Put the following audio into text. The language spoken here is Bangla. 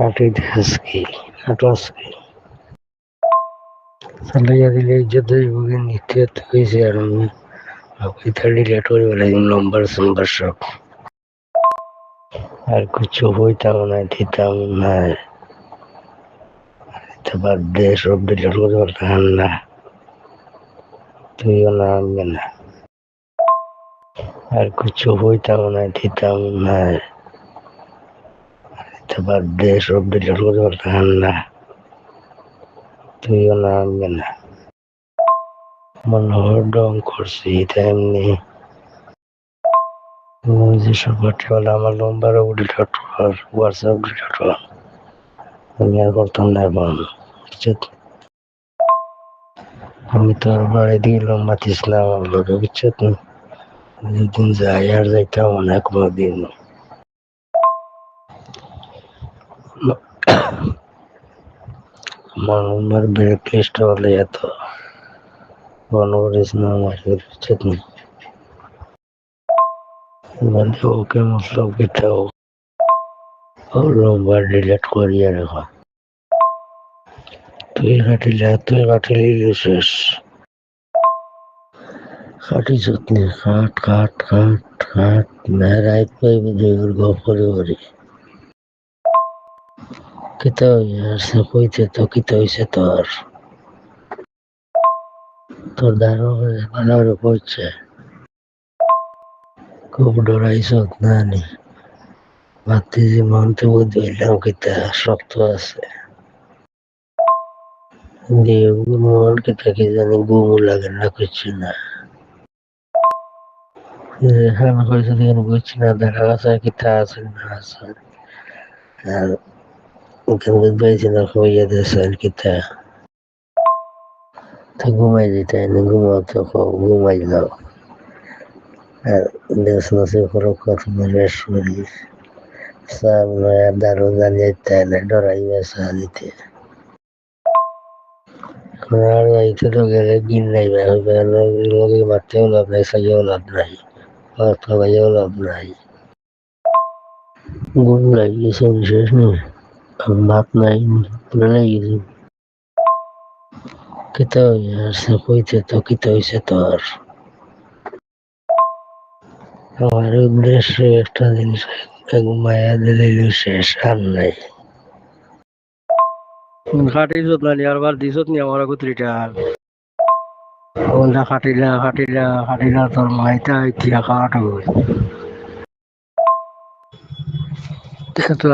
আজকে কাটো আজকে চালাইয়া দিলে ইজ্জত বুকে নিতে হয়েছে আর আমি ওইটা ডিলেট করে বলে নম্বর আর কিছু হইতাম না, দিতাম না। সব না। তুইও না আনবে না। আর কিছু হইতাম না, দিতাম না। তারপর দেশ সব ডিলেট করে বলতাম না তুইও না আনবে না। মনোহর ডং করছি, তেমনি। যেসব পাঠিয়েওয়ালা আমার নম্বর ডিলিট কর হোয়াটসঅ্যাপ ডিলিট কর আমি আর করতাম না এখন আমি তো আর বাড়ি দিলাম মাতিস না আমার লোকে বুঝছ যেদিন যাই আর যাইতাম অনেক দিন। আমার নম্বর ব্রেক লিস্ট হলে এত মনে করিস না আমার বুঝছ তো মানে ওকে মতলব কিটাও ওর নম্বর ডিলিট করিয়ে রাখো তুই কাটিলে তুই কাটিলি শেষ কাটি যত্নে কাট কাট কাট কাট মেরাই পাইবি দুইবার গপ করে করে কিতা কইতে তো কিতা হইছে তোর? তোর দারো ভালো কইছে। খুব ডরাইছ না নি ভাবতে যে মনতে বুঝলাম কিতা শক্ত আছে। দিয়ে মন কিতা কি জানি গুমু লাগে না কিছু না। এখানে কইছে, দেখেন বুঝছি না, দেখা গেছে কিতা আছে, না আছে। আর ওখানে বুঝবাইছি না হইয়া দিয়েছে আর কিতা তো ঘুমাই যেতে না ঘুমাও তো ঘুমাই যাও আর দেশ নসে করো কত মানে শরীর সব নয়া দারো জানিয়ে তাই না ডরাইবে সাহায্যতে আর যাইতে তো গেলে দিন নাই হবে লোকে মারতেও লাভ নাই সাইয়াও লাভ নাই কথা ভাইয়াও লাভ নাই গুণ লাগিয়েছে বিশেষ নেই ভাত নাই ভুলে লাগিয়েছে কিতা হইয়াছে কিতা হইছে তোর? আমার উদ্দেশ্যে একটা মায়া দিলে শেষ আর নাই। খাটিছত না দিছত নি আমার ওলা খাটিলা খাটিলা খাটিলা তোর মাইতা ইতিয়া কাট তো